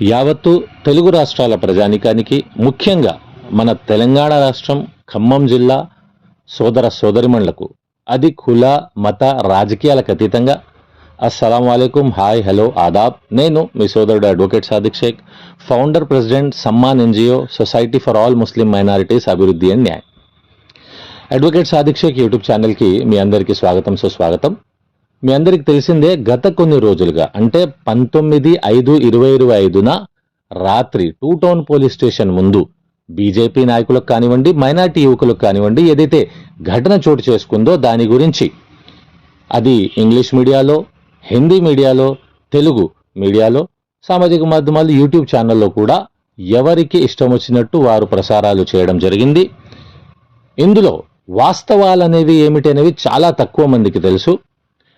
యావత్తు తెలుగు రాష్ట్రాల ప్రజానికానికి ముఖ్యంగా మన తెలంగాణ రాష్ట్రం ఖమ్మం జిల్లా సోదర సోదరిమణులకు అది కుల మత రాజకీయాలకు అతీతంగా. అస్సలం వాలేకుం హాయ్ హలో ఆదాబ్. నేను మీ సోదరుడు advocate Sadiq Sheikh founder president Samman NGO society for all Muslim minorities అభివృద్ధి అండ్ న్యాయం. అడ్వకేట్ సాదిక్ షేక్ యూట్యూబ్ ఛానల్కి మీ అందరికీ స్వాగతం సుస్వాగతం. మీ అందరికి తెలిసిందే గత కొన్ని రోజులుగా అంటే పంతొమ్మిది ఐదు ఇరవై ఇరవై ఐదున రాత్రి టూ టౌన్ పోలీస్ స్టేషన్ ముందు బీజేపీ నాయకులకు కానివ్వండి మైనార్టీ యువకులకు కానివ్వండి ఏదైతే ఘటన చోటు చేసుకుందో దాని గురించి. అది ఇంగ్లీష్ మీడియాలో హిందీ మీడియాలో తెలుగు మీడియాలో సామాజిక మాధ్యమాలు యూట్యూబ్ ఛానల్లో కూడా ఎవరికి ఇష్టం వచ్చినట్టు వారు ప్రసారాలు చేయడం జరిగింది. ఇందులో వాస్తవాలనేవి ఏమిటి అనేవి చాలా తక్కువ మందికి తెలుసు.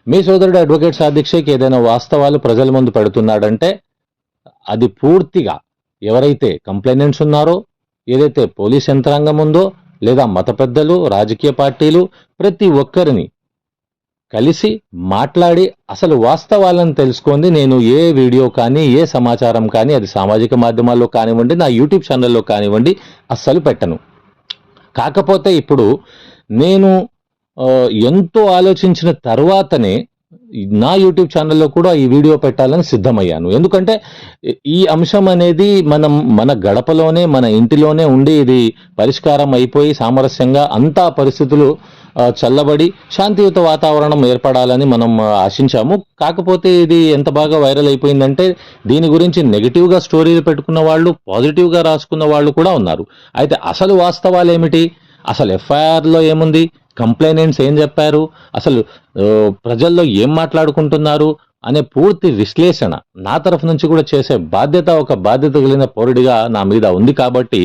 మీ సోదరుడు అడ్వకేట్ సాదిక్ ఏదైనా వాస్తవాలు ప్రజల ముందు పెడుతున్నాడంటే అది పూర్తిగా ఎవరైతే కంప్లైనెంట్స్ ఉన్నారో ఏదైతే పోలీస్ యంత్రాంగం ఉందో లేదా మత పెద్దలు రాజకీయ పార్టీలు ప్రతి ఒక్కరిని కలిసి మాట్లాడి అసలు వాస్తవాలను తెలుసుకొని నేను ఏ వీడియో కానీ ఏ సమాచారం కానీ అది సామాజిక మాధ్యమాల్లో కానివ్వండి నా యూట్యూబ్ ఛానల్లో కానివ్వండి అస్సలు పెట్టను. కాకపోతే ఇప్పుడు నేను ఎంతో ఆలోచించిన తర్వాతనే నా యూట్యూబ్ ఛానల్లో కూడా ఈ వీడియో పెట్టాలని సిద్ధమయ్యాను. ఎందుకంటే ఈ అంశం అనేది మనం మన గడపలోనే మన ఇంటిలోనే ఉండి ఇది పరిష్కారం అయిపోయి సామరస్యంగా అంతా పరిస్థితులు చల్లబడి శాంతియుత వాతావరణం ఏర్పడాలని మనం ఆశించాము. కాకపోతే ఇది ఎంత బాగా వైరల్ అయిపోయిందంటే దీని గురించి నెగిటివ్గా స్టోరీలు పెట్టుకున్న వాళ్ళు పాజిటివ్గా రాసుకున్న వాళ్ళు కూడా ఉన్నారు. అయితే అసలు వాస్తవాలు ఏమిటి అసలు ఎఫ్ఐఆర్లో ఏముంది? కంప్లైనెంట్స్ ఏం చెప్పారు? అసలు ప్రజల్లో ఏం మాట్లాడుకుంటున్నారు? అనే పూర్తి విశ్లేషణ నా తరఫు నుంచి కూడా చేసే బాధ్యత ఒక బాధ్యత కలిగిన పౌరుడిగా నా మీద ఉంది కాబట్టి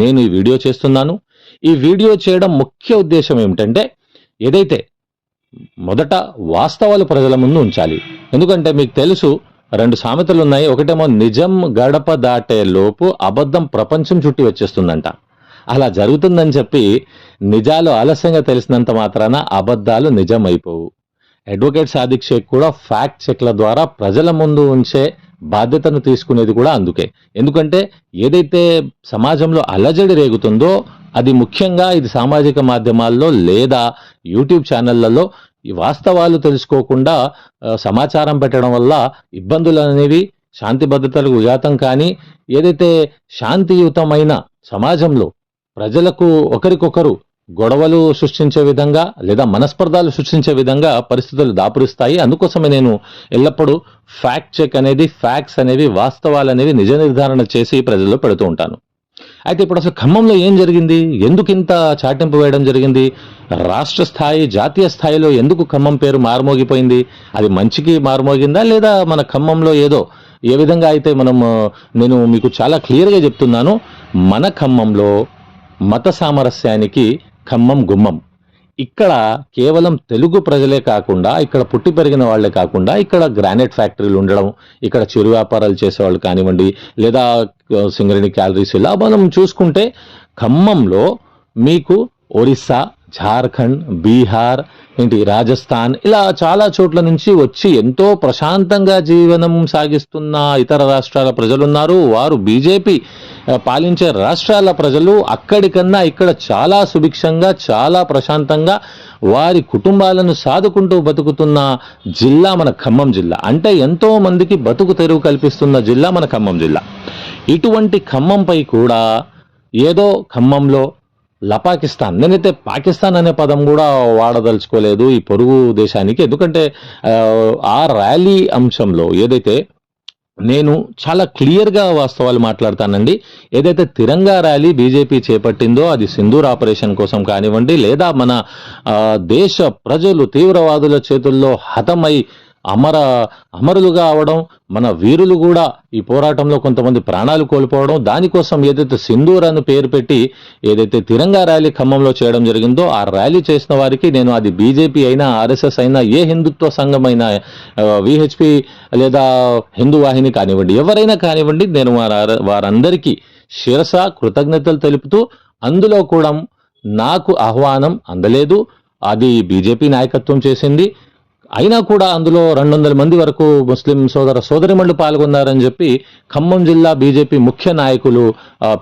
నేను ఈ వీడియో చేస్తున్నాను. ఈ వీడియో చేయడం ముఖ్య ఉద్దేశం ఏమిటంటే ఏదైతే మొదట వాస్తవాలు ప్రజల ముందు ఉంచాలి. ఎందుకంటే మీకు తెలుసు రెండు సామెతలు ఉన్నాయి ఒకటేమో నిజం గడప దాటే లోపు అబద్ధం ప్రపంచం చుట్టి వచ్చేస్తుందంట. అలా జరుగుతుందని చెప్పి నిజాలు ఆలస్యంగా తెలిసినంత మాత్రాన అబద్ధాలు నిజం అయిపోవు అడ్వకేట్ సాదిక్ షేక్ కూడా ఫ్యాక్ట్ చెక్ల ద్వారా ప్రజల ముందు ఉంచే బాధ్యతను తీసుకునేది కూడా అందుకే. ఎందుకంటే ఏదైతే సమాజంలో అలజడి రేగుతుందో అది ముఖ్యంగా ఇది సామాజిక మాధ్యమాల్లో లేదా యూట్యూబ్ ఛానళ్ళలో ఈ వాస్తవాలు తెలుసుకోకుండా సమాచారం పెట్టడం వల్ల ఇబ్బందులు అనేవి శాంతి భద్రతలకు విఘాతం కానీ ఏదైతే శాంతియుతమైన సమాజంలో ప్రజలకు ఒకరికొకరు గొడవలు సృష్టించే విధంగా లేదా మనస్పర్ధాలు సృష్టించే విధంగా పరిస్థితులు దాపురిస్తాయి. అందుకోసమే నేను ఎల్లప్పుడూ ఫ్యాక్ట్ చెక్ అనేది ఫ్యాక్ట్స్ అనేవి వాస్తవాలు అనేవి నిజ నిర్ధారణ చేసి ప్రజల్లో పెడుతూ ఉంటాను. అయితే ఇప్పుడు అసలు ఖమ్మంలో ఏం జరిగింది? ఎందుకు ఇంత చాటింపు వేయడం జరిగింది? రాష్ట్ర స్థాయి జాతీయ స్థాయిలో ఎందుకు ఖమ్మం పేరు మారుమోగిపోయింది? అది మంచికి మారుమోగిందా లేదా మన ఖమ్మంలో ఏదో? ఏ విధంగా అయితే మనం నేను మీకు చాలా క్లియర్గా చెప్తున్నాను మన ఖమ్మంలో మత సామరస్యానికి ఖమ్మం గుమ్మం. ఇక్కడ కేవలం తెలుగు ప్రజలే కాకుండా ఇక్కడ పుట్టి పెరిగిన వాళ్ళే కాకుండా ఇక్కడ గ్రానైట్ ఫ్యాక్టరీలు ఉండడం ఇక్కడ చిరు వ్యాపారాలు చేసేవాళ్ళు కానివ్వండి లేదా సింగరేణి క్యాలరీస్ ఇలా మనం చూసుకుంటే ఖమ్మంలో మీకు ఒరిస్సా జార్ఖండ్ బీహార్ ఏంటి రాజస్థాన్ ఇలా చాలా చోట్ల నుంచి వచ్చి ఎంతో ప్రశాంతంగా జీవనం సాగిస్తున్న ఇతర రాష్ట్రాల ప్రజలున్నారు. వారు బీజేపీ పాలించే రాష్ట్రాల ప్రజలు అక్కడికన్నా ఇక్కడ చాలా సుభిక్షంగా చాలా ప్రశాంతంగా వారి కుటుంబాలను సాదుకుంటూ బతుకుతున్న జిల్లా మన ఖమ్మం జిల్లా. అంటే ఎంతో మందికి బతుకు తెరువు కల్పిస్తున్న జిల్లా మన ఖమ్మం జిల్లా. ఇటువంటి ఖమ్మంపై కూడా ఏదో ఖమ్మంలో లపాకిస్తాన్ నేనైతే పాకిస్తాన్ అనే పదం కూడా వాడదలుచుకోలేదు ఈ పొరుగు దేశానికి. ఎందుకంటే ఆ, ర్యాలీ అంశంలో ఏదైతే నేను చాలా క్లియర్గా వాస్తవాలు మాట్లాడతానండి. ఏదైతే తిరంగా ర్యాలీ బీజేపీ చేపట్టిందో అది సింధూర్ ఆపరేషన్ కోసం కానివ్వండి లేదా మన దేశ ప్రజలు తీవ్రవాదుల చేతుల్లో హతమై అమర అమరులుగా అవడం మన వీరులు కూడా ఈ పోరాటంలో కొంతమంది ప్రాణాలు కోల్పోవడం దానికోసం ఏదైతే సింధూర్ అని పేరు పెట్టి ఏదైతే తిరంగా ర్యాలీ ఖమ్మంలో చేయడం జరిగిందో ఆ ర్యాలీ చేసిన వారికి నేను అది బీజేపీ అయినా ఆర్ఎస్ఎస్ అయినా ఏ హిందుత్వ సంఘం అయినా విహెచ్పి లేదా హిందూ వాహిని కానివ్వండి ఎవరైనా కానివ్వండి నేను వారందరికీ శిరస కృతజ్ఞతలు తెలుపుతూ అందులో కూడా నాకు ఆహ్వానం అందలేదు. అది బీజేపీ నాయకత్వం చేసింది. అయినా కూడా అందులో రెండు వందల మంది వరకు ముస్లిం సోదర సోదరిమణులు పాల్గొన్నారని చెప్పి ఖమ్మం జిల్లా బీజేపీ ముఖ్య నాయకులు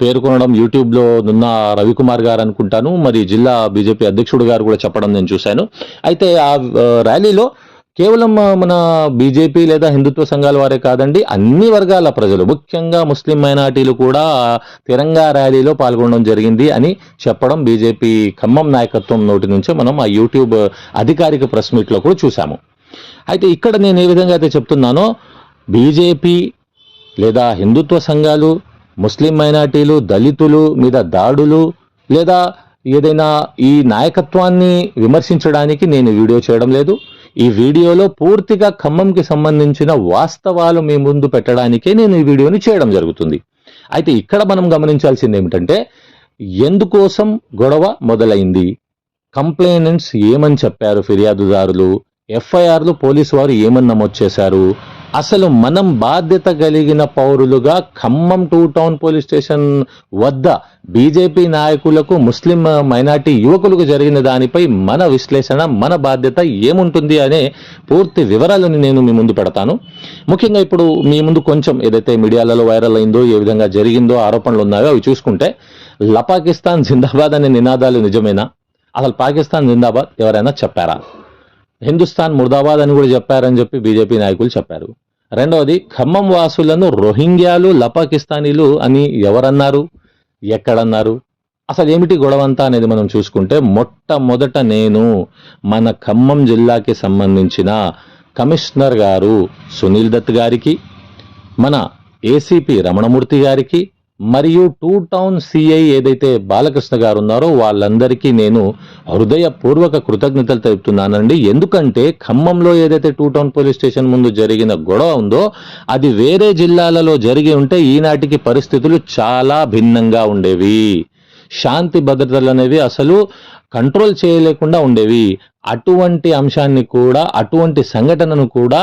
పేర్కొనడం యూట్యూబ్లో నున్న రవికుమార్ గారు అనుకుంటాను. మరి జిల్లా బీజేపీ అధ్యక్షుడు గారు కూడా చెప్పడం నేను చూశాను. అయితే ఆ, ర్యాలీలో కేవలం మన బీజేపీ లేదా హిందుత్వ సంఘాల వారే కాదండి అన్ని వర్గాల ప్రజలు ముఖ్యంగా ముస్లిం మైనార్టీలు కూడా తిరంగా ర్యాలీలో పాల్గొనడం జరిగింది అని చెప్పడం బీజేపీ ఖమ్మం నాయకత్వం నోటి నుంచే మనం ఆ యూట్యూబ్ అధికారిక ప్రెస్ మీట్లో కూడా చూసాము అయితే ఇక్కడ నేను ఏ విధంగా అయితే చెప్తున్నానో బీజేపీ లేదా హిందుత్వ సంఘాలు ముస్లిం మైనార్టీలు దళితులు మీద దాడులు లేదా ఏదైనా ఈ నాయకత్వాన్ని విమర్శించడానికి నేను వీడియో చేయడం లేదు. ఈ వీడియోలో పూర్తిగా ఖమ్మంకి సంబంధించిన వాస్తవాలు మీ ముందు పెట్టడానికే నేను ఈ వీడియోని చేయడం జరుగుతుంది. అయితే ఇక్కడ మనం గమనించాల్సింది ఏమిటంటే ఎందుకోసం గొడవ మొదలైంది? కంప్లైనెంట్స్ ఏమని చెప్పారు ఫిర్యాదుదారులు? ఎఫ్ఐఆర్లు పోలీసు వారు ఏమని నమోదు చేశారు? అసలు మనం బాధ్యత కలిగిన పౌరులుగా Khammam two town police station వద్ద బీజేపీ నాయకులకు ముస్లిం మైనార్టీ యువకులకు జరిగిన దానిపై మన విశ్లేషణ మన బాధ్యత ఏముంటుంది అనే పూర్తి వివరాలను నేను మీ ముందు పెడతాను. ముఖ్యంగా ఇప్పుడు మీ ముందు కొంచెం ఏదైతే మీడియాలలో వైరల్ అయిందో ఏ విధంగా జరిగిందో ఆరోపణలు ఉన్నాయో అవి చూసుకుంటే లపాకిస్తాన్ జిందాబాద్ అనే నినాదాలు నిజమేనా? అసలు పాకిస్తాన్ జిందాబాద్ ఎవరైనా చెప్పారా? హిందుస్థాన్ ముర్దాబాద్ అని కూడా చెప్పారని చెప్పి బీజేపీ నాయకులు చెప్పారు. రెండవది ఖమ్మం వాసులను రోహింగ్యాలు లపాకిస్తానీలు అని ఎవరన్నారు? ఎక్కడన్నారు? అసలు ఏమిటి గొడవంతా అనేది మనం చూసుకుంటే మొట్టమొదట నేను మన ఖమ్మం జిల్లాకి సంబంధించిన కమిషనర్ గారు సునీల్ దత్ గారికి మన ఏసీపీ రమణమూర్తి గారికి మరియు టూ టౌన్ సిఐ ఏదైతే బాలకృష్ణ గారు ఉన్నారో వాళ్ళందరికీ నేను హృదయపూర్వక కృతజ్ఞతలు తెలుపుతున్నానండి. ఎందుకంటే ఖమ్మంలో ఏదైతే టూ టౌన్ పోలీస్ స్టేషన్ ముందు జరిగిన గొడవ ఉందో అది వేరే జిల్లాలలో జరిగి ఉంటే ఈనాటికి పరిస్థితులు చాలా భిన్నంగా ఉండేవి. శాంతి భద్రతలు అనేవి అసలు కంట్రోల్ చేయలేకుండా ఉండేవి. అటువంటి అంశాన్ని కూడా అటువంటి సంఘటనను కూడా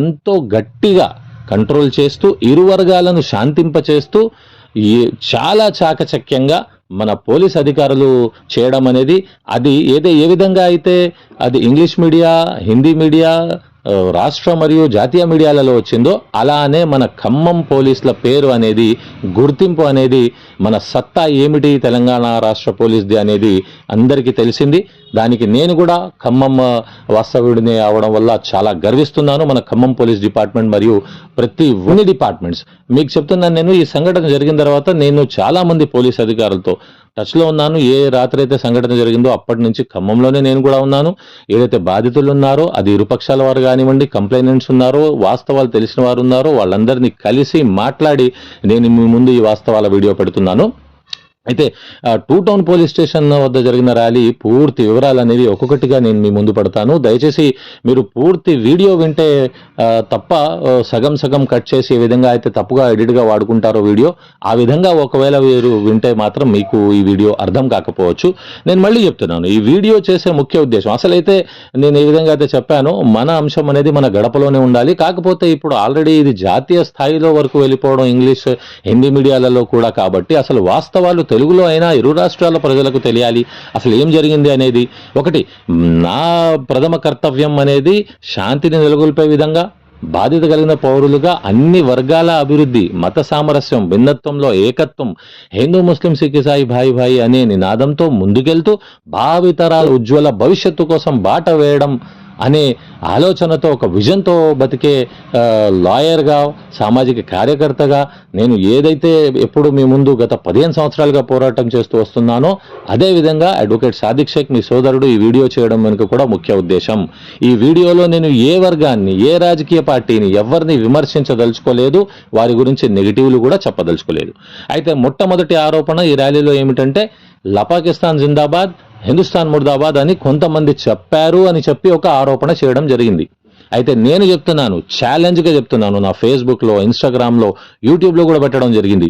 ఎంతో గట్టిగా కంట్రోల్ చేస్తూ ఇరు వర్గాలను శాంతింపచేస్తూ చాలా చాకచక్యంగా మన పోలీస్ అధికారులు చేయడం అనేది అది ఏదే ఏ విధంగా అయితే అది ఇంగ్లీష్ మీడియా హిందీ మీడియా రాష్ట్ర మరియు జాతీయ మీడియాలలో వచ్చిందో అలానే మన ఖమ్మం పోలీసుల పేరు అనేది గుర్తింపు అనేది మన సత్తా ఏమిటి తెలంగాణ రాష్ట్ర పోలీస్ది అనేది అందరికీ తెలిసింది. దానికి నేను కూడా ఖమ్మం వాస్తవ్యుడిని అవడం వల్ల చాలా గర్విస్తున్నాను. మన ఖమ్మం పోలీస్ డిపార్ట్మెంట్ మరియు ప్రతి ఉన్ని డిపార్ట్మెంట్స్. మీకు చెప్తున్నాను నేను ఈ సంఘటన జరిగిన తర్వాత నేను చాలా మంది పోలీస్ అధికారులతో టచ్లో ఉన్నాను. ఏ రాత్రి అయితే సంఘటన జరిగిందో అప్పటి నుంచి ఖమ్మంలోనే నేను కూడా ఉన్నాను. ఏదైతే బాధితులు ఉన్నారో అది ఇరుపక్షాల వారు కానివ్వండి కంప్లైనెంట్స్ ఉన్నారో వాస్తవాలు తెలిసిన వారు ఉన్నారో వాళ్ళందరినీ కలిసి మాట్లాడి నేను మీ ముందు ఈ వాస్తవాల వీడియో పెడుతున్నాను. అయితే టూ టౌన్ పోలీస్ స్టేషన్ వద్ద జరిగిన ర్యాలీ పూర్తి వివరాలు అనేవి ఒక్కొక్కటిగా నేను మీ ముందు పడతాను. దయచేసి మీరు పూర్తి వీడియో వింటే తప్ప సగం సగం కట్ చేసి ఏ విధంగా అయితే తప్పుగా ఎడిట్గా వాడుకుంటారో వీడియో ఆ విధంగా ఒకవేళ మీరు వింటే మాత్రం మీకు ఈ వీడియో అర్థం కాకపోవచ్చు. నేను మళ్ళీ చెప్తున్నాను ఈ వీడియో చేసే ముఖ్య ఉద్దేశం అసలైతే నేను ఏ విధంగా అయితే చెప్పానో మన అంశం అనేది మన గడపలోనే ఉండాలి. కాకపోతే ఇప్పుడు ఆల్రెడీ ఇది జాతీయ స్థాయిలో వరకు వెళ్ళిపోవడం ఇంగ్లీష్ హిందీ మీడియాలలో కూడా కాబట్టి అసలు వాస్తవాలు తెలుగులో అయినా ఇరు రాష్ట్రాల ప్రజలకు తెలియాలి. అసలు ఏం జరిగింది అనేది. ఒకటి నా ప్రథమ కర్తవ్యం అనేది శాంతిని నెలకొల్పే విధంగా బాధ్యత కలిగిన పౌరులుగా అన్ని వర్గాల అభివృద్ధి మత సామరస్యం భిన్నత్వంలో ఏకత్వం హిందూ ముస్లిం సిక్ ఇసాయి భాయి భాయి అనే నినాదంతో ముందుకెళ్తూ భావితరాల ఉజ్వల భవిష్యత్తు కోసం బాట వేయడం అనే ఆలోచనతో ఒక విజన్తో బతికే లాయర్గా సామాజిక కార్యకర్తగా నేను ఏదైతే ఎప్పుడు మీ ముందు గత పదిహేను సంవత్సరాలుగా పోరాటం చేస్తూ వస్తున్నానో అదే విధంగా అడ్వకేట్ సాదిక్ షేక్ మీ సోదరుడు ఈ వీడియో చేయడం వెనుక కూడా ముఖ్య ఉద్దేశం. ఈ వీడియోలో నేను ఏ వర్గాన్ని ఏ రాజకీయ పార్టీని ఎవరిని విమర్శించదలుచుకోలేదు వారి గురించి నెగిటివ్లు కూడా చెప్పదలుచుకోలేదు. అయితే మొట్టమొదటి ఆరోపణ ఈ ర్యాలీలో ఏమిటంటే లపాకిస్తాన్ జిందాబాద్ హిందుస్థాన్ ముర్దాబాద్ అని కొంతమంది చెప్పారు అని చెప్పి ఒక ఆరోపణ చేయడం జరిగింది. అయితే నేను చెప్తున్నాను ఛాలెంజ్గా చెప్తున్నాను నా ఫేస్బుక్లో ఇన్స్టాగ్రామ్లో యూట్యూబ్లో కూడా పెట్టడం జరిగింది.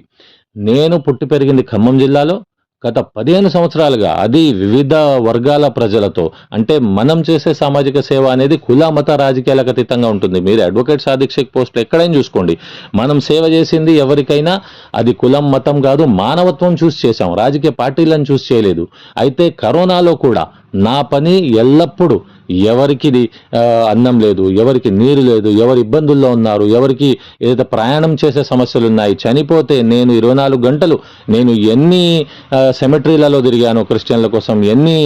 నేను పుట్టి పెరిగింది ఖమ్మం జిల్లాలో గత పదిహేను సంవత్సరాలుగా అది వివిధ వర్గాల ప్రజలతో అంటే మనం చేసే సామాజిక సేవ అనేది కుల మత రాజకీయాలకు అతీతంగా ఉంటుంది. మీరు అడ్వకేట్ సాదిక్ పోస్ట్ ఎక్కడైనా చూసుకోండి. మనం సేవ చేసింది ఎవరికైనా అది కులం మతం కాదు మానవత్వం చూసి చేశాం. రాజకీయ పార్టీలను చూసి చేయలేదు. అయితే కరోనాలో కూడా నా పని ఎల్లప్పుడూ ఎవరికి అన్నం లేదు ఎవరికి నీరు లేదు ఎవరు ఇబ్బందుల్లో ఉన్నారు ఎవరికి ఏదైతే ప్రయాణం చేసే సమస్యలు ఉన్నాయి చనిపోతే నేను ఇరవై నాలుగు గంటలు నేను ఎన్ని సెమెట్రీలలో తిరిగాను క్రిస్టియన్ల కోసం ఎన్ని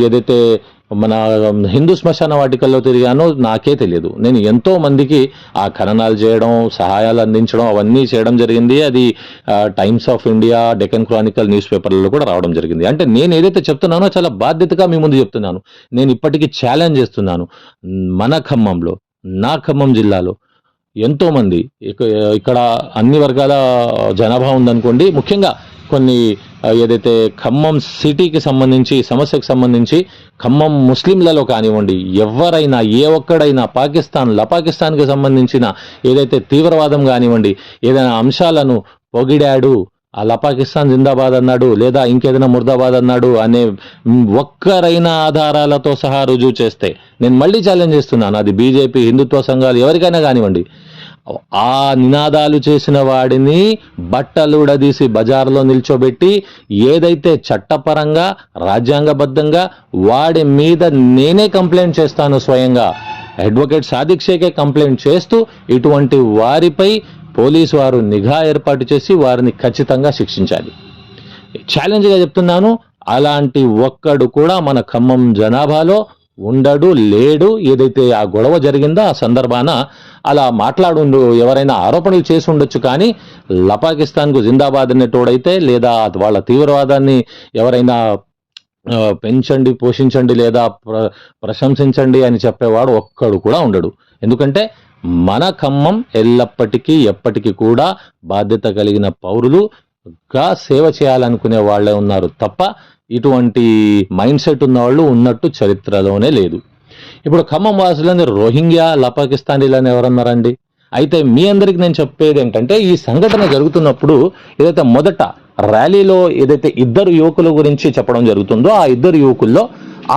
ఏదైతే మన హిందూ శ్మశాన వాటికల్లో తిరిగానో నాకే తెలియదు. నేను ఎంతో మందికి ఆ ఖననాలు చేయడం సహాయాలు అందించడం అవన్నీ చేయడం జరిగింది. అది Times of India Deccan Chronicle news పేపర్లలో కూడా రావడం జరిగింది. అంటే నేను ఏదైతే చెప్తున్నానో చాలా బాధ్యతగా మీ ముందు చెప్తున్నాను. నేను ఇప్పటికీ ఛాలెంజ్ చేస్తున్నాను. మన ఖమ్మంలో నా ఖమ్మం జిల్లాలో ఎంతోమంది ఇక్కడ అన్ని వర్గాల జనాభా ఉందనుకోండి ముఖ్యంగా కొన్ని ఏదైతే ఖమ్మం సిటీకి సంబంధించి సమస్యకు సంబంధించి ఖమ్మం ముస్లింలలో కానివ్వండి ఎవరైనా ఏ ఒక్కడైనా పాకిస్తాన్ లపాకిస్తాన్కి సంబంధించిన ఏదైతే తీవ్రవాదం కానివ్వండి ఏదైనా అంశాలను పొగిడాడు ఆ లపాకిస్తాన్ జిందాబాద్ అన్నాడు లేదా ఇంకేదైనా ముర్దాబాద్ అన్నాడు అనే ఒక్కరైనా ఆధారాలతో సహా రుజువు చేస్తే నేను మళ్ళీ ఛాలెంజ్ చేస్తున్నాను అది బీజేపీ హిందుత్వ సంఘాలు ఎవరికైనా కానివ్వండి ఆ నినాదాలు చేసిన వాడిని బట్టలుడదీసి బజార్లో నిల్చోబెట్టి ఏదైతే చట్టపరంగా రాజ్యాంగబద్ధంగా వాడి మీద నేనే కంప్లైంట్ చేస్తాను స్వయంగా. అడ్వకేట్ సాదిక్ షేకే కంప్లైంట్ చేస్తూ ఇటువంటి వారిపై పోలీసు వారు నిఘా ఏర్పాటు చేసి వారిని ఖచ్చితంగా శిక్షించాలి. ఛాలెంజ్గా చెప్తున్నాను అలాంటి ఒక్కడు కూడా మన ఖమ్మం జనాభాలో ఉండడు లేడు ఏదైతే ఆ గొడవ జరిగిందో ఆ సందర్భాన అలా మాట్లాడు ఎవరైనా ఆరోపణలు చేసి ఉండొచ్చు కానీ లపాకిస్తాన్కు జిందాబాద్ అనేటోడైతే లేదా వాళ్ళ తీవ్రవాదాన్ని ఎవరైనా పెంచండి పోషించండి లేదా ప్ర ప్రశంసించండి అని చెప్పేవాడు ఒక్కడు కూడా ఉండడు. ఎందుకంటే మన ఖమ్మం ఎల్లప్పటికీ ఎప్పటికీ కూడా బాధ్యత కలిగిన పౌరులుగా సేవ చేయాలనుకునే వాళ్ళే ఉన్నారు తప్ప ఇటువంటి మైండ్ సెట్ ఉన్నవాళ్ళు ఉన్నట్టు చరిత్రలోనే లేదు. ఇప్పుడు ఖమ్మం వాసులని రోహింగ్యా లపాకిస్తానీలని ఎవరన్నారండి? అయితే మీ అందరికి నేను చెప్పేది ఏంటంటే ఈ సంఘటన జరుగుతున్నప్పుడు ఏదైతే మొదట ర్యాలీలో ఏదైతే ఇద్దరు యువకుల గురించి చెప్పడం జరుగుతుందో ఆ ఇద్దరు యువకుల్లో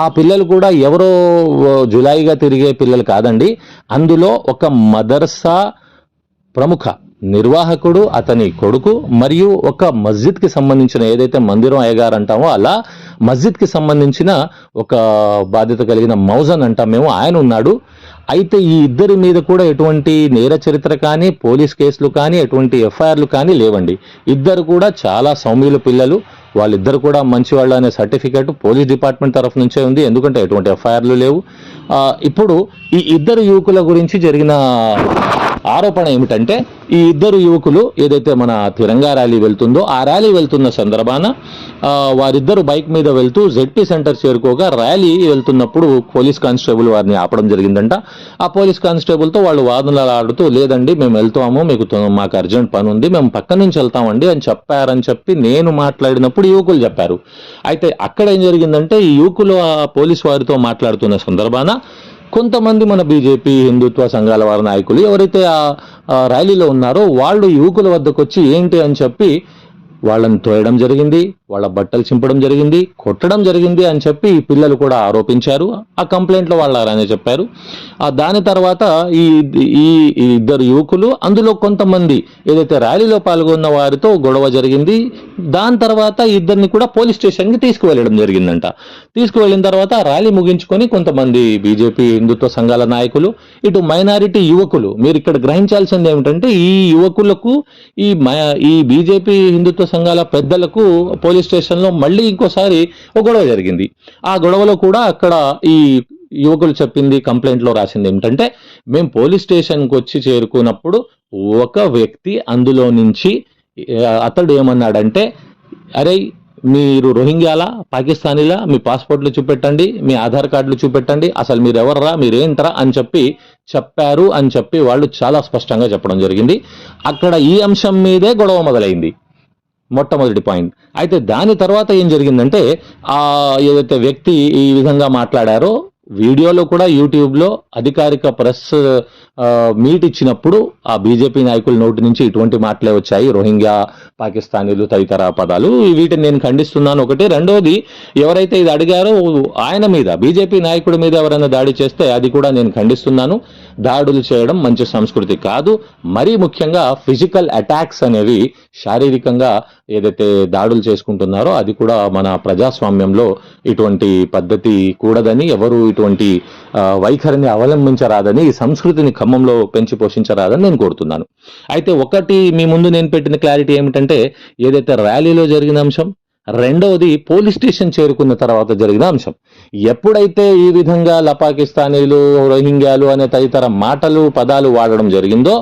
ఆ పిల్లలు కూడా ఎవరో జులాయిగా తిరిగే పిల్లలు కాదండి. అందులో ఒక మదర్సా ప్రముఖ నిర్వాహకుడు అతని కొడుకు మరియు ఒక మస్జిద్కి సంబంధించిన ఏదైతే మందిరం అయ్యగారు అంటామో అలా మస్జిద్కి సంబంధించిన ఒక బాధ్యత కలిగిన మౌజన్ అంటాం మేము ఆయన ఉన్నాడు. అయితే ఈ ఇద్దరి మీద కూడా ఎటువంటి నేర చరిత్ర కానీ పోలీస్ కేసులు కానీ ఎటువంటి ఎఫ్ఐఆర్లు కానీ లేవండి. ఇద్దరు కూడా చాలా సౌమ్యుల పిల్లలు. వాళ్ళిద్దరు కూడా మంచివాళ్ళు అనే సర్టిఫికేట్ పోలీస్ డిపార్ట్మెంట్ తరఫు నుంచే ఉంది. ఎందుకంటే ఎటువంటి ఎఫ్ఐఆర్లు లేవు. ఇప్పుడు ఈ ఇద్దరు యువకుల గురించి జరిగిన ఆరోపణ ఏమిటంటే ఈ ఇద్దరు యువకులు ఏదైతే మన తిరంగా ర్యాలీ వెళ్తుందో ఆ ర్యాలీ వెళ్తున్న సందర్భాన వారిద్దరు బైక్ మీద వెళ్తూ జెడ్పీ సెంటర్ చేరుకోగా ర్యాలీ వెళ్తున్నప్పుడు పోలీస్ కానిస్టేబుల్ వారిని ఆపడం జరిగిందంట. ఆ పోలీస్ కానిస్టేబుల్తో వాళ్ళు వాదనలు ఆడుతూ లేదండి మేము వెళ్తాము మీకు మాకు అర్జెంట్ పని ఉంది మేము పక్క నుంచి వెళ్తామండి అని చెప్పారని చెప్పి నేను మాట్లాడినప్పుడు యువకులు చెప్పారు. అయితే అక్కడ ఏం జరిగిందంటే ఈ యువకులు ఆ పోలీస్ వారితో మాట్లాడుతున్న సందర్భాన కొంతమంది మన బీజేపీ హిందుత్వ సంఘాల వారి నాయకులు ఎవరైతే ఆ ర్యాలీలో ఉన్నారో వాళ్ళు యువకుల వద్దకు వచ్చి ఏంటి అని చెప్పి వాళ్ళని తోయడం జరిగింది వాళ్ళ బట్టలు చింపడం జరిగింది కొట్టడం జరిగింది అని చెప్పి ఈ పిల్లలు కూడా ఆరోపించారు. ఆ కంప్లైంట్లో వాళ్ళు అలానే చెప్పారు. ఆ దాని తర్వాత ఈ ఈ ఇద్దరు యువకులు అందులో కొంతమంది ఏదైతే ర్యాలీలో పాల్గొన్న వారితో గొడవ జరిగింది దాని తర్వాత ఇద్దరిని కూడా పోలీస్ స్టేషన్కి తీసుకువెళ్ళడం జరిగిందంట. తీసుకువెళ్ళిన తర్వాత ర్యాలీ ముగించుకొని కొంతమంది బీజేపీ హిందుత్వ సంఘాల నాయకులు ఇటు మైనారిటీ యువకులు మీరు ఇక్కడ గ్రహించాల్సింది ఏమిటంటే ఈ యువకులకు ఈ ఈ బీజేపీ హిందుత్వ సంఘాల పెద్దలకు పోలీస్ స్టేషన్లో మళ్ళీ ఇంకోసారి ఒక గొడవ జరిగింది. ఆ గొడవలో కూడా అక్కడ ఈ యువకులు చెప్పింది కంప్లైంట్లో రాసింది ఏమిటంటే మేము పోలీస్ స్టేషన్కి వచ్చి చేరుకున్నప్పుడు ఒక వ్యక్తి అందులో నుంచి అతడు ఏమన్నాడంటే అరే మీరు రోహింగ్యాలా పాకిస్తానీలా మీ పాస్పోర్ట్లు చూపెట్టండి మీ ఆధార్ కార్డులు చూపెట్టండి అసలు మీరు ఎవర్రా మీరేంట్రా అని చెప్పి చెప్పారు అని చెప్పి వాళ్ళు చాలా స్పష్టంగా చెప్పడం జరిగింది. అక్కడ ఈ అంశం మీదే గొడవ మొదలైంది. మొట్టమొదటి పాయింట్. అయితే దాని తర్వాత ఏం జరిగిందంటే ఆ ఏదైతే వ్యక్తి ఈ విధంగా మాట్లాడారో వీడియోలో కూడా యూట్యూబ్లో అధికారిక ప్రెస్ మీట్ ఇచ్చినప్పుడు ఆ బీజేపీ నాయకుల నోటి నుంచి ఇటువంటి మాటలే వచ్చాయి. రోహింగ్యా పాకిస్తానీలు తదితర పదాలు. వీటిని నేను ఖండిస్తున్నాను ఒకటి. రెండోది ఎవరైతే ఇది అడిగారో ఆయన మీద బీజేపీ నాయకుడి మీద ఎవరైనా దాడి చేస్తే అది కూడా నేను ఖండిస్తున్నాను. దాడులు చేయడం మంచి సంస్కృతి కాదు. మరీ ముఖ్యంగా ఫిజికల్ అటాక్స్ అనేవి శారీరకంగా ఏదైతే దాడులు చేసుకుంటున్నారో అది కూడా మన ప్రజాస్వామ్యంలో ఇటువంటి పద్ధతి కూడదని ఎవరు అనేటువంటి వైఖరిని అవలంబించరాదని ఈ సంస్కృతిని ఖమ్మంలో పెంచి పోషించరాదని నేను కోరుతున్నాను. అయితే ఒకటి మీ ముందు నేను పెట్టిన క్లారిటీ ఏమిటంటే ఏదైతే ర్యాలీలో జరిగిన అంశం రెండవది పోలీస్ స్టేషన్ చేరుకున్న తర్వాత జరిగిన అంశం. ఎప్పుడైతే ఈ విధంగా లపాకిస్తానీలు రోహింగ్యాలు అనే తదితర మాటలు పదాలు వాడడం జరిగిందో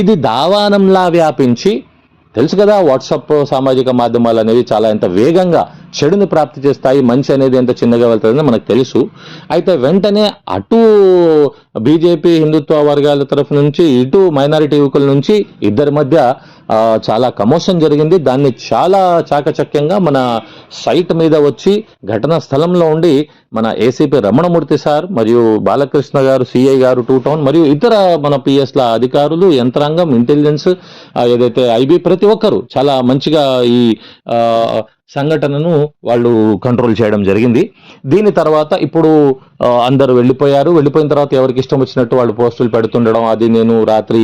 ఇది దావానంలా వ్యాపించి తెలుసు కదా వాట్సాప్ సామాజిక మాధ్యమాలు అనేవి చాలా ఎంత వేగంగా చెడుని ప్రాప్తి చేస్తాయి మంచి అనేది ఎంత చిన్నగా వెళ్తుందని మనకు తెలుసు. అయితే వెంటనే అటు బీజేపీ హిందుత్వ వర్గాల తరఫు నుంచి ఇటు మైనారిటీ యువకుల నుంచి ఇద్దరి మధ్య చాలా కమోషన్ జరిగింది. దాన్ని చాలా చాకచక్యంగా మన సైట్ మీద వచ్చి ఘటనా స్థలంలో ఉండి మన ఏసీపీ రమణమూర్తి సార్ మరియు బాలకృష్ణ గారు సిఐ గారు టూ టౌన్ మరియు ఇతర మన పిఎస్ల అధికారులు యంత్రాంగం ఇంటెలిజెన్స్ ఏదైతే ఐబీ ప్రతి ఒక్కరు చాలా మంచిగా ఈ సంఘటనను వాళ్ళు కంట్రోల్ చేయడం జరిగింది. దీని తర్వాత ఇప్పుడు అందరూ వెళ్ళిపోయారు. వెళ్ళిపోయిన తర్వాత ఎవరికి ఇష్టం వచ్చినట్టు వాళ్ళు పోస్టులు పెడుతుండడం అది నేను రాత్రి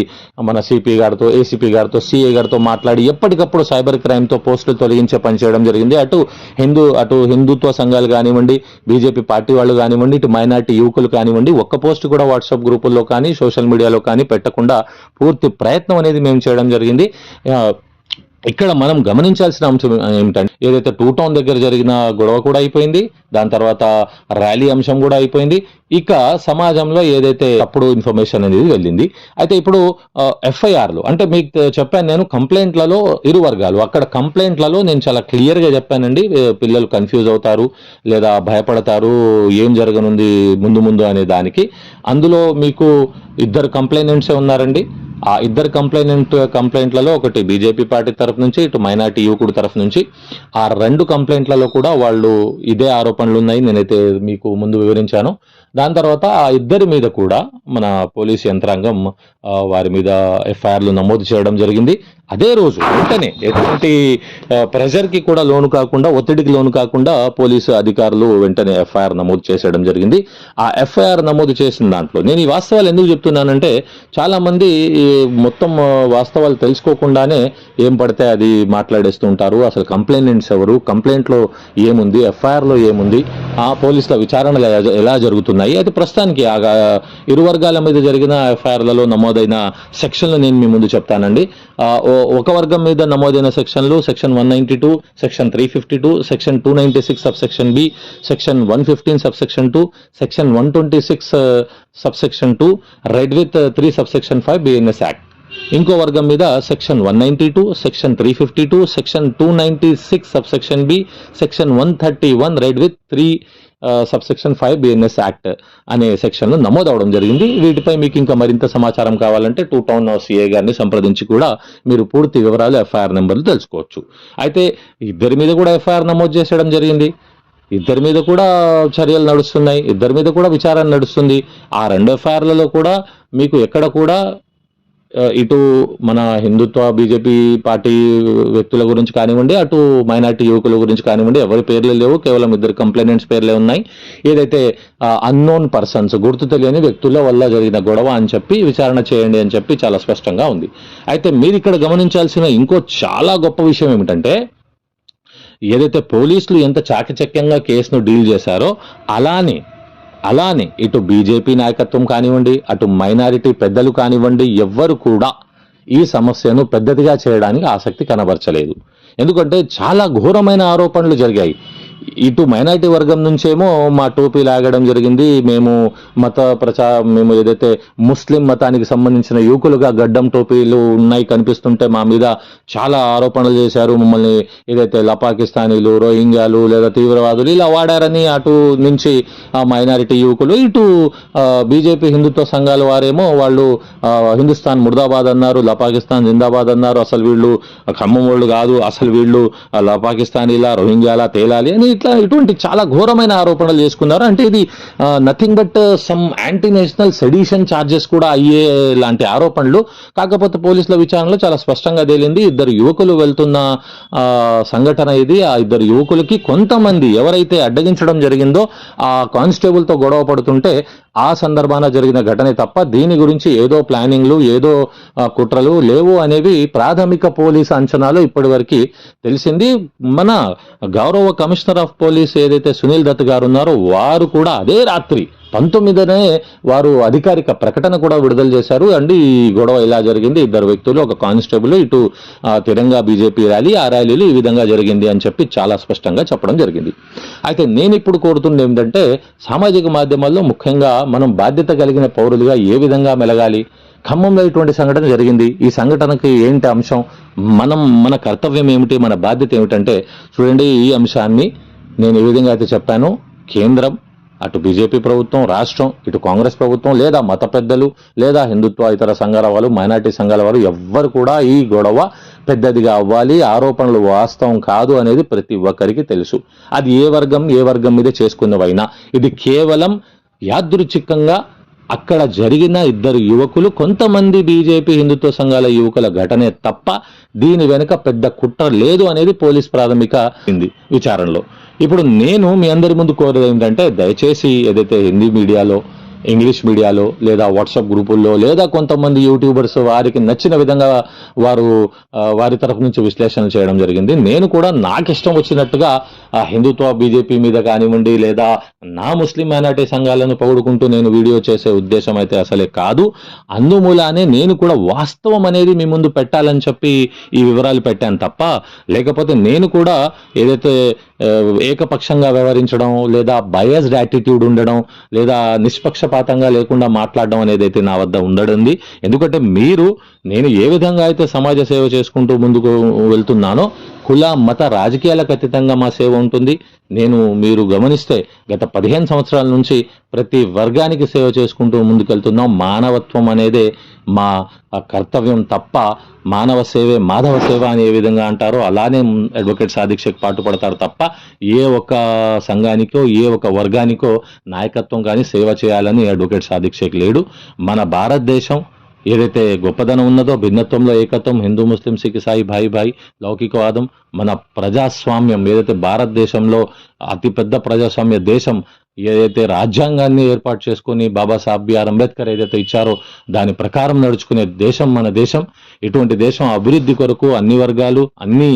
మన సిపి గారితో ఏసీపీ గారితో సిఏ గారితో మాట్లాడి ఎప్పటికప్పుడు సైబర్ క్రైమ్తో పోస్టులు తొలగించే పని చేయడం జరిగింది. అటు హిందూ అటు హిందుత్వ సంఘాలు కానివ్వండి బీజేపీ పార్టీ వాళ్ళు కానివ్వండి ఇటు మైనార్టీ యువకులు కానివ్వండి ఒక్క పోస్ట్ కూడా వాట్సాప్ గ్రూపుల్లో కానీ సోషల్ మీడియాలో కానీ పెట్టకుండా పూర్తి ప్రయత్నం అనేది మేము చేయడం జరిగింది. ఇక్కడ మనం గమనించాల్సిన అంశం ఏమిటంటే ఏదైతే టూ టౌన్ దగ్గర జరిగిన గొడవ కూడా అయిపోయింది దాని తర్వాత ర్యాలీ అంశం కూడా అయిపోయింది. ఇక సమాజంలో ఏదైతే అప్పుడు ఇన్ఫర్మేషన్ అనేది వెళ్ళింది అయితే ఇప్పుడు ఎఫ్ఐఆర్లు అంటే మీకు చెప్పాను నేను కంప్లైంట్లలో ఇరు వర్గాలు. అక్కడ కంప్లైంట్లలో నేను చాలా క్లియర్గా చెప్పానండి పిల్లలు కన్ఫ్యూజ్ అవుతారు లేదా భయపడతారు ఏం జరగనుంది ముందు ముందు అనే దానికి. అందులో మీకు ఇద్దరు కంప్లైనెంట్సే ఉన్నారండి. ఆ ఇద్దరు కంప్లైంట్ కంప్లైంట్లలో ఒకటి బీజేపీ పార్టీ తరఫు నుంచి ఇటు మైనార్టీ యువకుడు తరఫు నుంచి. ఆ రెండు కంప్లైంట్లలో కూడా వాళ్ళు ఇదే ఆరోపణలు ఉన్నాయి. నేనైతే మీకు ముందు వివరించాను. దాని తర్వాత ఆ ఇద్దరి మీద కూడా మన పోలీస్ యంత్రాంగం వారి మీద ఎఫ్ఐఆర్లు నమోదు చేయడం జరిగింది. అదే రోజు వెంటనే ఎటువంటి ప్రెషర్కి కూడా లోను కాకుండా ఒత్తిడికి లోను కాకుండా పోలీసు అధికారులు వెంటనే ఎఫ్ఐఆర్ నమోదు చేసేయడం జరిగింది. ఆ ఎఫ్ఐఆర్ నమోదు చేసిన దాంట్లో నేను ఈ వాస్తవాలు ఎందుకు చెప్తున్నానంటే చాలా మంది ఈ మొత్తం వాస్తవాలు తెలుసుకోకుండానే ఏం పడితే అది మాట్లాడేస్తూ ఉంటారు. అసలు కంప్లైంట్స్ ఎవరు కంప్లైంట్లో ఏముంది ఎఫ్ఐఆర్లో ఏముంది ఆ పోలీసుల విచారణలు ఎలా- జరుగుతున్నాయి అయితే ప్రస్తుతానికి ఆ ఇరు వర్గాల మీద జరిగిన ఎఫ్ఐఆర్లలో నమోదైన సెక్షన్లు నేను మీ ముందు చెప్తానండి. ఒక వర్గం మీద నమోదైన సెక్షన్లు section one ninety two section three fifty two section two ninety six sub section B section one fifteen sub section two section one twenty six sub section two read with three sub section five BNS act. ఇంకో వర్గం మీద section one ninety two section three fifty two section two ninety six sub section B section one thirty one read with three sub section five BNS act అనే సెక్షన్లు నమోదవడం జరిగింది. వీటిపై మీకు ఇంకా మరింత సమాచారం కావాలంటే టూ టౌన్ సిఏ గారిని సంప్రదించి కూడా మీరు పూర్తి వివరాలు ఎఫ్ఐఆర్ నెంబర్లు తెలుసుకోవచ్చు. అయితే ఇద్దరి మీద కూడా ఎఫ్ఐఆర్ నమోదు చేసేయడం జరిగింది. ఇద్దరి మీద కూడా చర్యలు నడుస్తున్నాయి. ఇద్దరి మీద కూడా విచారణ నడుస్తుంది. ఆ రెండు ఎఫ్ఐఆర్లలో కూడా మీకు ఎక్కడ కూడా ఇటు మన హిందుత్వ బీజేపీ పార్టీ వ్యక్తుల గురించి కానివ్వండి అటు మైనార్టీ యువకుల గురించి కానివ్వండి ఎవరి పేర్లు లేవు కేవలం ఇద్దరు కంప్లైనెంట్స్ పేర్లే ఉన్నాయి. ఏదైతే అన్నోన్ పర్సన్స్ గుర్తు తెలియని వ్యక్తుల వల్ల జరిగిన గొడవ అని చెప్పి విచారణ చేయండి అని చెప్పి చాలా స్పష్టంగా ఉంది. అయితే మీరు ఇక్కడ గమనించాల్సిన ఇంకో చాలా గొప్ప విషయం ఏమిటంటే ఏదైతే పోలీసులు ఎంత చాకచక్యంగా కేసును డీల్ చేశారో అలానే అలానే ఇటు బీజేపీ నాయకత్వం కానివ్వండి అటు మైనారిటీ పెద్దలు కానివ్వండి ఎవ్వరు కూడా ఈ సమస్యను పెద్దదిగా చేయడానికి ఆసక్తి కనబరచలేదు. ఎందుకంటే చాలా ఘోరమైన ఆరోపణలు జరిగాయి. ఇటు మైనారిటీ వర్గం నుంచేమో మా టోపీ లాగడం జరిగింది. మేము మత ప్రచా మేము ఏదైతే ముస్లిం మతానికి సంబంధించిన యువకులుగా గడ్డం టోపీలు ఉన్నాయి కనిపిస్తుంటే మా మీద చాలా ఆరోపణలు చేశారు. మమ్మల్ని ఏదైతే లపాకిస్తానీలు రోహింగ్యాలు లేదా తీవ్రవాదులు ఇలా వాడారని అటు నుంచి ఆ మైనారిటీ యువకులు ఇటు బీజేపీ హిందుత్వ సంఘాల వారేమో వాళ్ళు హిందుస్థాన్ ముర్దాబాద్ అన్నారు లపాకిస్తాన్ జిందాబాద్ అన్నారు అసలు వీళ్ళు ఖమ్మం వాళ్ళు కాదు అసలు వీళ్ళు లపాకిస్తానీలా రోహింగ్యాలా తేలాలి అని ఇట్లా ఇటువంటి చాలా ఘోరమైన ఆరోపణలు చేసుకున్నారు. అంటే ఇది nothing but some anti national sedition charges కూడా అయ్యే లాంటి ఆరోపణలు. కాకపోతే పోలీసుల విచారణలో చాలా స్పష్టంగా తేలింది ఇద్దరు యువకులు వెళ్తున్న ఆ, సంఘటన ఇది. ఆ ఇద్దరు యువకులకి కొంతమంది ఎవరైతే అడ్డగించడం జరిగిందో ఆ కానిస్టేబుల్తో గొడవ పడుతుంటే ఆ సందర్భాన జరిగిన ఘటనే తప్ప దీని గురించి ఏదో ప్లానింగ్లు ఏదో కుట్రలు లేవు అనేవి ప్రాథమిక పోలీస్ అంచనాలు ఇప్పటివరకు తెలిసింది. మన గౌరవ కమిషనర్ ఆఫ్ పోలీస్ ఏదైతే సునీల్ దత్ గారు ఉన్నారో వారు కూడా అదే రాత్రి పంతొమ్మిదనే వారు అధికారిక ప్రకటన కూడా విడుదల చేశారు. అండ్ ఈ గొడవ ఇలా జరిగింది. ఇద్దరు వ్యక్తులు ఒక కానిస్టేబుల్ ఇటు తిరంగా బీజేపీ ర్యాలీ ఆ ర్యాలీలు ఈ విధంగా జరిగింది అని చెప్పి చాలా స్పష్టంగా చెప్పడం జరిగింది. అయితే నేను ఇప్పుడు కోరుతుంది ఏమిటంటే సామాజిక మాధ్యమాల్లో ముఖ్యంగా మనం బాధ్యత కలిగిన పౌరులుగా ఏ విధంగా మెలగాలి? ఖమ్మంలో ఇటువంటి సంఘటన జరిగింది. ఈ సంఘటనకి ఏంటి అంశం? మనం మన కర్తవ్యం ఏమిటి? మన బాధ్యత ఏమిటంటే చూడండి ఈ అంశాన్ని నేను ఏ విధంగా అయితే చెప్పాను కేంద్రం అటు బీజేపీ ప్రభుత్వం రాష్ట్రం ఇటు కాంగ్రెస్ ప్రభుత్వం లేదా మత పెద్దలు లేదా హిందుత్వ ఇతర సంఘాల వాళ్ళు మైనార్టీ సంఘాల వాళ్ళు ఎవ్వరు కూడా ఈ గొడవ పెద్దదిగా అవ్వాలి. ఆరోపణలు వాస్తవం కాదు అనేది ప్రతి ఒక్కరికి తెలుసు. అది ఏ వర్గం ఏ వర్గం మీద చేసుకున్నవైనా. ఇది కేవలం యాదృచ్ఛికంగా అక్కడ జరిగిన ఇద్దరు యువకులు కొంతమంది బీజేపీ హిందుత్వ సంఘాల యువకుల ఘటనే తప్ప దీని వెనుక పెద్ద కుట్ర లేదు అనేది పోలీస్ ప్రాథమిక విచారణలో. ఇప్పుడు నేను మీ అందరి ముందు కోరేది ఏంటంటే దయచేసి ఏదైతే హిందీ మీడియాలో ఇంగ్లీష్ మీడియాలో లేదా వాట్సాప్ గ్రూపుల్లో లేదా కొంతమంది యూట్యూబర్స్ వారికి నచ్చిన విధంగా వారు వారి తరఫు నుంచి విశ్లేషణ చేయడం జరిగింది. నేను కూడా నాకు ఇష్టం వచ్చినట్టుగా ఆ హిందుత్వ బీజేపీ మీద కానివ్వండి లేదా నా ముస్లిం మైనార్టీ సంఘాలను పొగుడుకుంటూ నేను వీడియో చేసే ఉద్దేశం అయితే అసలే కాదు. అందుమూలానే నేను కూడా వాస్తవం అనేది మీ ముందు పెట్టాలని చెప్పి ఈ వివరాలు పెట్టాను తప్ప లేకపోతే నేను కూడా ఏదైతే ఏకపక్షంగా వ్యవహరించడం లేదా బయస్డ్ యాటిట్యూడ్ ఉండడం లేదా నిష్పక్షపాతంగా లేకుండా మాట్లాడడం అనేది అయితే నా వద్ద ఉండడంది. ఎందుకంటే మీరు నేను ఏ విధంగా అయితే సమాజ సేవ చేసుకుంటూ ముందుకు వెళ్తున్నానో కుల మత రాజకీయాలకు అతీతంగా మా సేవ ఉంటుంది. నేను మీరు గమనిస్తే గత పదిహేను సంవత్సరాల నుంచి ప్రతి వర్గానికి సేవ చేసుకుంటూ ముందుకెళ్తున్నాం. మానవత్వం అనేదే మా కర్తవ్యం తప్ప మానవ సేవే మాధవ సేవ అని ఏ విధంగా అంటారో. అలానే అడ్వకేట్ సాధీక్షకు పాటు పాటుపడతారు తప్ప ఏ ఒక్క సంఘానికో ఏ ఒక వర్గానికో నాయకత్వం కానీ సేవ చేయాలని అడ్వకేట్ సాధీక్షకు లేడు. మన భారతదేశం ఏదైతే గొప్పదనం ఉన్నదో భిన్నత్వంలో ఏకత్వం హిందూ ముస్లిం సిక్ సాయి భాయి భాయి లౌకికవాదం మన ప్రజాస్వామ్యం ఏదైతే భారతదేశంలో అతిపెద్ద ప్రజాస్వామ్య దేశం ఏదైతే రాజ్యాంగాన్ని ఏర్పాటు చేసుకుని బాబాసాహెబ్ బిఆర్ అంబేద్కర్ ఏదైతే ఇచ్చారో దాని ప్రకారం నడుచుకునే దేశం మన దేశం. ఇటువంటి దేశం అభివృద్ధి కొరకు అన్ని వర్గాలు అన్ని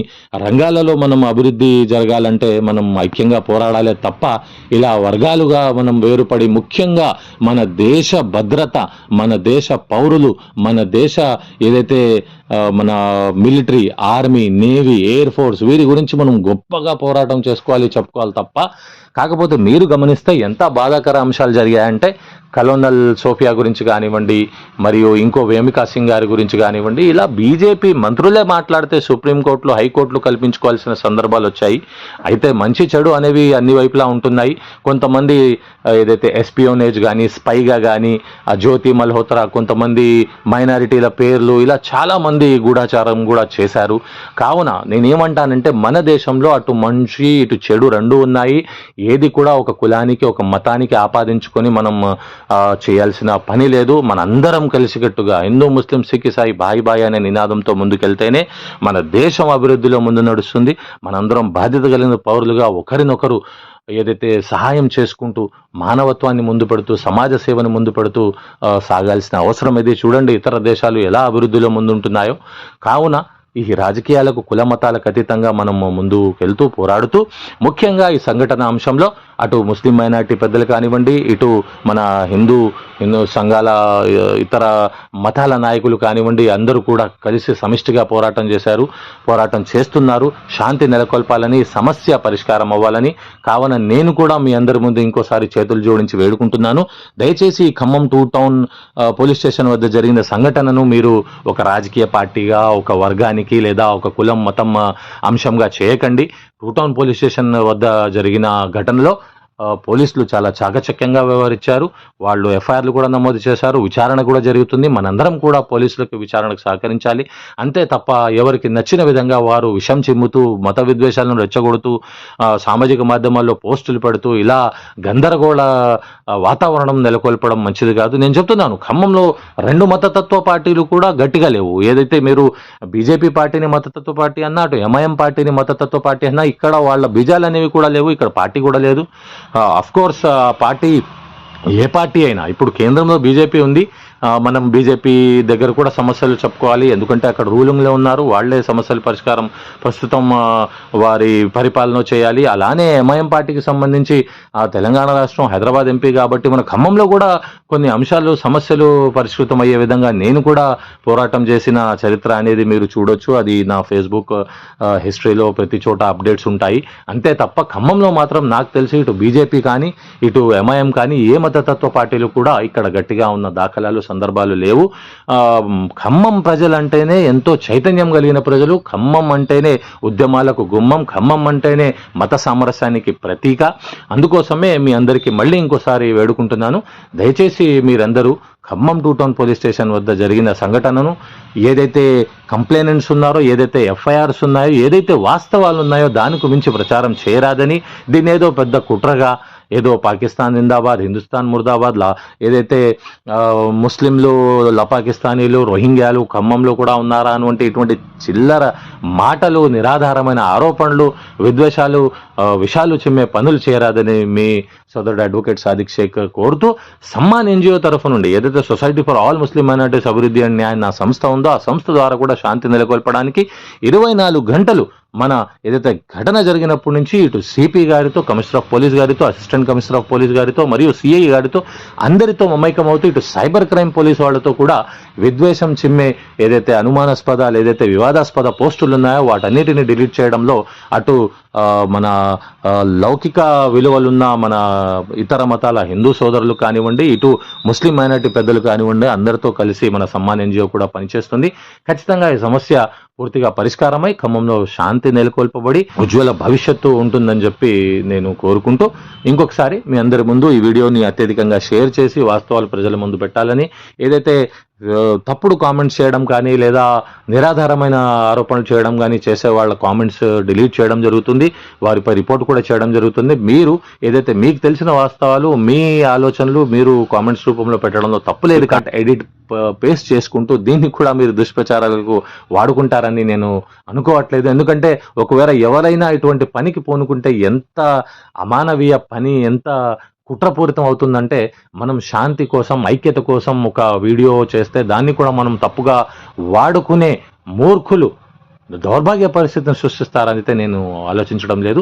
రంగాలలో మనం అభివృద్ధి జరగాలంటే మనం ఐక్యంగా పోరాడాలే తప్ప ఇలా వర్గాలుగా మనం వేరుపడి ముఖ్యంగా మన దేశ భద్రత మన దేశ పౌరులు మన దేశ ఏదైతే మన military army navy air force వీరి గురించి మనం గొప్పగా పోరాటం చేసుకోవాలి చెప్పుకోవాలి తప్ప కాకపోతే మీరు గమనిస్తే ఎంత బాధాకర అంశాలు జరిగాయంటే కలోనల్ సోఫియా గురించి కానివ్వండి మరియు ఇంకో వేమికా సింగ్ గారి గురించి కానివ్వండి ఇలా బీజేపీ మంత్రులే మాట్లాడితే సుప్రీంకోర్టులో హైకోర్టులు కల్పించుకోవాల్సిన సందర్భాలు వచ్చాయి. అయితే మంచి చెడు అనేవి అన్ని వైపులా ఉంటున్నాయి. కొంతమంది ఏదైతే ఎస్పియోనేజ్ కానీ స్పైగా కానీ ఆ జ్యోతి మల్హోత్రా కొంతమంది మైనారిటీల పేర్లు ఇలా చాలామంది గూఢాచారం కూడా చేశారు. కావున నేనేమంటానంటే మన దేశంలో అటు మంచి ఇటు చెడు రెండు ఉన్నాయి. ఏది కూడా ఒక కులానికి ఒక మతానికి ఆపాదించుకొని మనం చేయాల్సిన పని లేదు. మనందరం కలిసికట్టుగా హిందూ ముస్లిం సిక్ సాయి బాయి బాయి అనే నినాదంతో ముందుకెళ్తేనే మన దేశం అభివృద్ధిలో ముందు నడుస్తుంది. మనందరం బాధ్యత కలిగిన పౌరులుగా ఒకరినొకరు ఏదైతే సహాయం చేసుకుంటూ మానవత్వాన్ని ముందు పెడుతూ సమాజ సేవను ముందు పెడుతూ సాగాల్సిన అవసరం ఇది చూడండి ఇతర దేశాలు ఎలా అభివృద్ధిలో ముందుంటున్నాయో. కావున ఈ రాజకీయాలకు కుల మతాలకు అతీతంగా మనం ముందుకు వెళ్తూ పోరాడుతూ ముఖ్యంగా ఈ సంఘటన అంశంలో అటు ముస్లిం మైనార్టీ పెద్దలు కానివ్వండి ఇటు మన హిందూ హిందూ సంఘాల ఇతర మతాల నాయకులు కానివ్వండి అందరూ కూడా కలిసి సమిష్టిగా పోరాటం చేశారు పోరాటం చేస్తున్నారు. శాంతి నెలకొల్పాలని సమస్య పరిష్కారం అవ్వాలని. కావున నేను కూడా మీ అందరి ముందు ఇంకోసారి చేతులు జోడించి వేడుకుంటున్నాను. దయచేసి Khammam two town police station వద్ద జరిగిన సంఘటనను మీరు ఒక రాజకీయ పార్టీగా ఒక వర్గానికి లేదా ఒక కులం మతం అంశంగా చేయకండి. టూ టౌన్ పోలీస్ స్టేషన్ వద్ద జరిగిన ఘటనలో పోలీసులు చాలా చాకచక్యంగా వ్యవహరించారు. వాళ్ళు ఎఫ్ఐఆర్లు కూడా నమోదు చేశారు. విచారణ కూడా జరుగుతుంది. మనందరం కూడా పోలీసులకు విచారణకు సహకరించాలి. అంతే తప్ప ఎవరికి నచ్చిన విధంగా వారు విషం చిమ్ముతూ మత విద్వేషాలను రెచ్చగొడుతూ సామాజిక మాధ్యమాల్లో పోస్టులు పెడుతూ ఇలా గందరగోళ వాతావరణం నెలకొల్పడం మంచిది కాదు. నేను చెప్తున్నాను ఖమ్మంలో రెండు మతతత్వ పార్టీలు కూడా గట్టిగా లేవు. ఏదైతే మీరు బీజేపీ పార్టీని మతతత్వ పార్టీ అన్నా అటు ఎంఐఎం పార్టీని మతతత్వ పార్టీ అన్నా ఇక్కడ వాళ్ళ బీజాలు అనేవి కూడా లేవు. ఇక్కడ పార్టీ కూడా లేదు. అఫ్కోర్స్ పార్టీ ఏ పార్టీ అయినా ఇప్పుడు కేంద్రంలో బీజేపీ ఉంది మనం బీజేపీ దగ్గర కూడా సమస్యలు చెప్పుకోవాలి. ఎందుకంటే అక్కడ రూలింగ్లో ఉన్నారు. వాళ్ళే సమస్యల పరిష్కారం ప్రస్తుతం వారి పరిపాలన చేయాలి. అలానే ఎంఐఎం పార్టీకి సంబంధించి ఆ, తెలంగాణ రాష్ట్రం హైదరాబాద్ ఎంపీ కాబట్టి మన ఖమ్మంలో కూడా కొన్ని అంశాలు సమస్యలు పరిష్కృతం అయ్యే విధంగా నేను కూడా పోరాటం చేసిన చరిత్ర అనేది మీరు చూడొచ్చు. అది నా ఫేస్బుక్ హిస్టరీలో ప్రతి చోట అప్డేట్స్ ఉంటాయి. అంతే తప్ప ఖమ్మంలో మాత్రం నాకు తెలిసి ఇటు బీజేపీ కానీ ఇటు ఎంఐఎం కానీ ఏ మతతత్వ పార్టీలు కూడా ఇక్కడ గట్టిగా ఉన్న దాఖలాలు సందర్భాలు లేవు. ఖమ్మం ప్రజలంటేనే ఎంతో చైతన్యం కలిగిన ప్రజలు. ఖమ్మం అంటేనే ఉద్యమాలకు గుమ్మం. ఖమ్మం అంటేనే మత సామరస్యానికి ప్రతీక. అందుకోసమే మీ అందరికీ మళ్ళీ ఇంకోసారి వేడుకుంటున్నాను. దయచేసి మీరందరూ Khammam two town police station వద్ద జరిగిన సంఘటనను ఏదైతే కంప్లైనెంట్స్ ఉన్నారో ఏదైతే ఎఫ్ఐఆర్స్ ఉన్నాయో ఏదైతే వాస్తవాలు ఉన్నాయో దానికి మించి ప్రచారం చేయరాదని దీన్ని ఏదో పెద్ద కుట్రగా ఏదో పాకిస్తాన్ జిందాబాద్ హిందుస్థాన్ ముర్దాబాద్లా ఏదైతే ముస్లింలు లపాకిస్తానీలు రోహింగ్యాలు ఖమ్మంలో కూడా ఉన్నారా అటువంటి ఇటువంటి చిల్లర మాటలు నిరాధారమైన ఆరోపణలు విద్వేషాలు విషాలు చిమ్మే పనులు చేయరాదని మీ సోదరుడు అడ్వకేట్ సాదిక్ షేక్ కోరుతూ సమ్మాన్ ఎన్జిఓ తరఫు నుండి ఏదైతే society for all Muslim minorities అభివృద్ధి అండ్ న్యాయ నా సంస్థ ఉందో ఆ సంస్థ ద్వారా కూడా శాంతి నెలకొల్పడానికి ఇరవై నాలుగు గంటలు మన ఏదైతే ఘటన జరిగినప్పటి నుంచి ఇటు సిపి గారితో కమిషనర్ ఆఫ్ పోలీస్ గారితో అసిస్టెంట్ కమిషనర్ ఆఫ్ పోలీస్ గారితో మరియు సిఐ గారితో అందరితో మమైకం అవుతూ ఇటు సైబర్ క్రైమ్ పోలీస్ వాళ్ళతో కూడా విద్వేషం చిమ్మే ఏదైతే అనుమానాస్పద ఏదైతే వివాదాస్పద పోస్టులు ఉన్నాయో వాటన్నిటిని డిలీట్ చేయడంలో అటు మన లౌకిక విలువలున్న మన ఇతర మతాల హిందూ సోదరులు కానివ్వండి ఇటు ముస్లిం మైనార్టీ పెద్దలు కానివ్వండి అందరితో కలిసి మన సమ్మాన్ ఎన్జిఓ కూడా పనిచేస్తుంది. ఖచ్చితంగా ఈ సమస్య పూర్తిగా పరిష్కారమై ఖమ్మంలో శాంతి నెలకొల్పబడి ఉజ్వల భవిష్యత్తు ఉంటుందని చెప్పి నేను కోరుకుంటూ ఇంకొకసారి మీ అందరి ముందు ఈ వీడియోని అత్యధికంగా షేర్ చేసి వాస్తవాలు ప్రజల ముందు పెట్టాలని. ఏదైతే తప్పుడు కామెంట్స్ చేయడం కానీ లేదా నిరాధారమైన ఆరోపణలు చేయడం కానీ చేసే వాళ్ళ కామెంట్స్ డిలీట్ చేయడం జరుగుతుంది. వారిపై రిపోర్ట్ కూడా చేయడం జరుగుతుంది. మీరు ఏదైతే మీకు తెలిసిన వాస్తవాలు మీ ఆలోచనలు మీరు కామెంట్స్ రూపంలో పెట్టడంలో తప్పులేదు కాబట్టి ఎడిట్ పేస్ట్ చేసుకుంటూ దీన్ని కూడా మీరు దుష్ప్రచారాలకు వాడుకుంటారని నేను అనుకోవట్లేదు. ఎందుకంటే ఒకవేళ ఎవరైనా ఇటువంటి పనికి పూనుకుంటే ఎంత అమానవీయ పని ఎంత కుట్రపూరితం అవుతుందంటే మనం శాంతి కోసం ఐక్యత కోసం ఒక వీడియో చేస్తే దాన్ని కూడా మనం తప్పుగా వాడుకునే మూర్ఖులు దౌర్భాగ్య పరిస్థితిని సృష్టిస్తారని అయితే నేను ఆలోచించడం లేదు.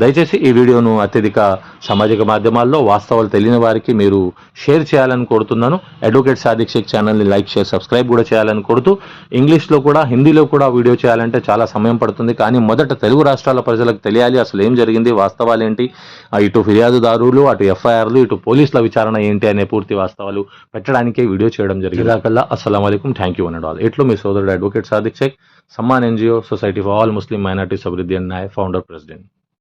దయచేసి ఈ వీడియోను అత్యధిక సామాజిక మాధ్యమాల్లో వాస్తవాలు తెలియని వారికి మీరు షేర్ చేయాలని కోరుతున్నాను. అడ్వకేట్ సాదిక్ షేక్ ఛానల్ని లైక్ షేర్ సబ్స్క్రైబ్ కూడా చేయాలని కోరుతూ ఇంగ్లీష్లో కూడా హిందీలో కూడా వీడియో చేయాలంటే చాలా సమయం పడుతుంది. కానీ మొదట తెలుగు రాష్ట్రాల ప్రజలకు తెలియాలి అసలు ఏం జరిగింది వాస్తవాలు ఏంటి ఇటు ఫిర్యాదుదారులు అటు ఎఫ్ఐఆర్లు ఇటు పోలీసుల విచారణ ఏంటి అనే పూర్తి వాస్తవాలు పెట్టడానికే వీడియో చేయడం జరిగింది. దాకల్లా అస్సలం అయికం థ్యాంక్ యూ అనడాల్ ఎట్లు మీ సోదరుడు advocate Sadiq Sheikh Samman NGO society for all Muslim minorities అభివృద్ధి అండ్ న్యాయ ఫౌండర్ ప్రెసిడెంట్.